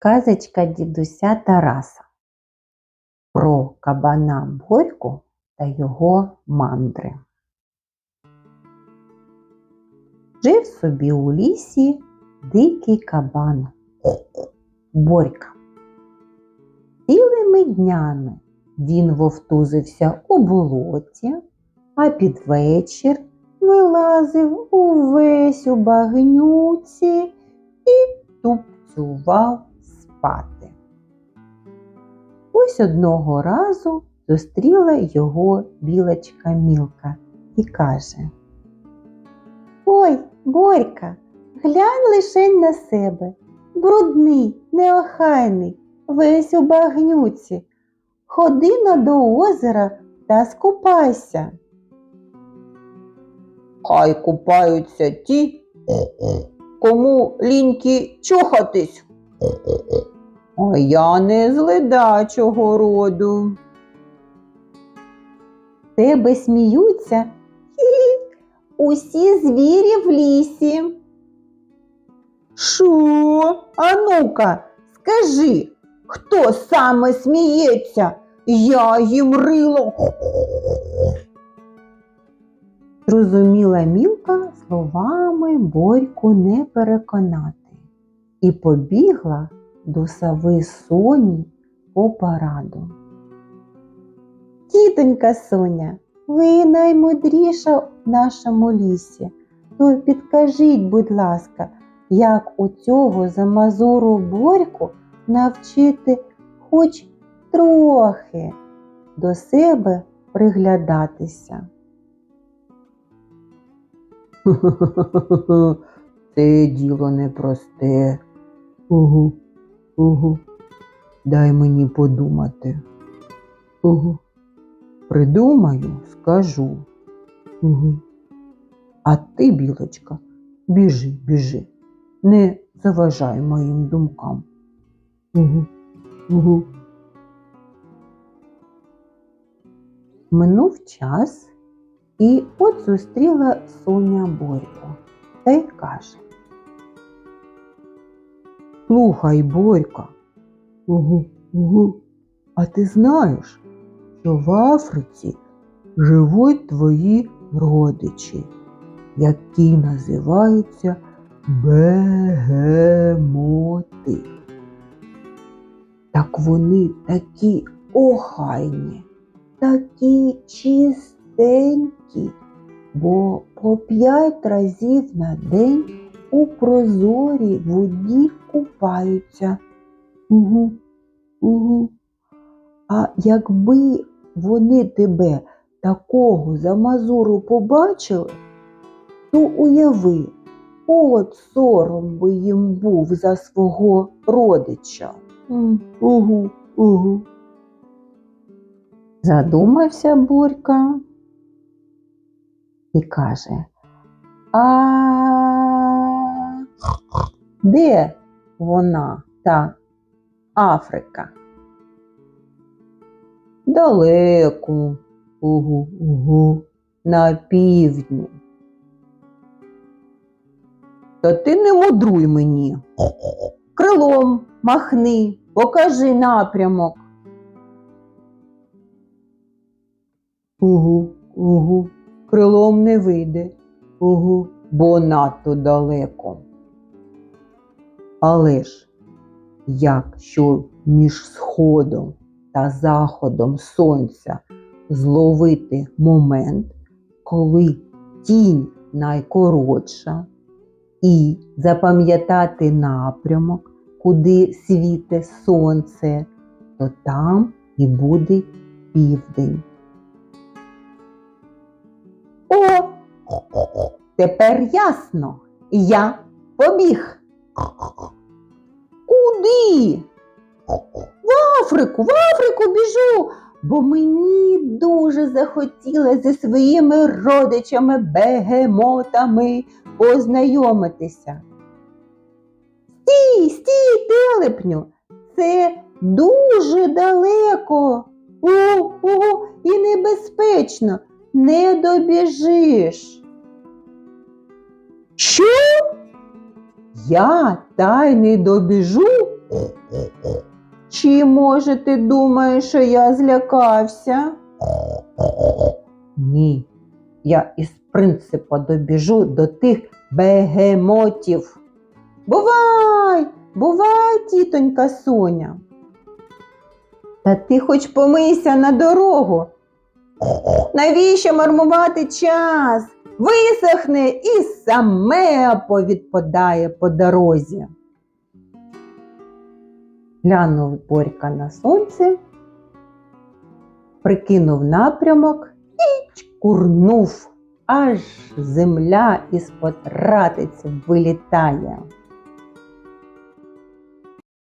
Казочка дідуся Тараса про кабана Борьку та його мандри. Жив собі у лісі дикий кабан Борька. Цілими днями він вовтузився у болоті, а під вечір вилазив увесь у багнюці і тупцював спати. Ось одного разу зустріла його білочка Мілка і каже Ой, Борька, глянь лишень на себе, брудний, неохайний, весь у багнюці. Ходи на до озера та скупайся. Хай купаються ті, кому ліньки чухатись. А я не з роду. Тебе сміються хі-хі, усі звірі в лісі. Шо? А ну-ка, скажи, хто саме сміється? Я їм рило. Зрозуміла Мілка словами Борьку не переконати і побігла до сави Соні по параду. Тітонька Соня, ви наймудріша в нашому лісі, то підкажіть, будь ласка, як у цього замазуру Борьку навчити хоч трохи до себе приглядатися. Це діло непросте. Угу, угу. Дай мені подумати. Угу. Придумаю, скажу. Угу. А ти, білочка, біжи, біжи. Не заважай моїм думкам. Угу. Угу. Минув час, і от зустріла Соня Борьку та й каже. Слухай, Борька. Угу, угу. А ти знаєш, що в Африці живуть твої родичі, які називаються бегемоти. Так вони такі охайні, такі чистенькі, бо по п'ять разів на день у прозорій воді купаються. Угу, угу. А якби вони тебе такого за мазуру побачили, то уяви, от сором би їм був за свого родича. Угу, угу. Задумався Борька і каже, а де вона, та Африка? Далеко, угу, угу, на півдні. Та ти не мудруй мені. Крилом махни, покажи напрямок. Угу, угу, крилом не вийде. Угу, бо надто далеко. Але ж, якщо між сходом та заходом сонця зловити момент, коли тінь найкоротша, і запам'ятати напрямок, куди світе сонце, то там і буде південь. О, тепер ясно, я побіг. Куди? В Африку, в Африку біжу, бо мені дуже захотілося зі своїми родичами бегемотами познайомитися. Стій, стій, телепню, це дуже далеко. О, о, і небезпечно, не добіжиш. Що? Я та й не добіжу? Чи може ти думаєш, що я злякався? Ні, я із принципу добіжу до тих бегемотів. Бувай, бувай, тітонька Соня. Та ти хоч помийся на дорогу. Навіщо мармувати час? Висохне і саме повідпадає по дорозі. Глянув Борька на сонце, прикинув напрямок і чкурнув, аж земля із потратиць вилітає.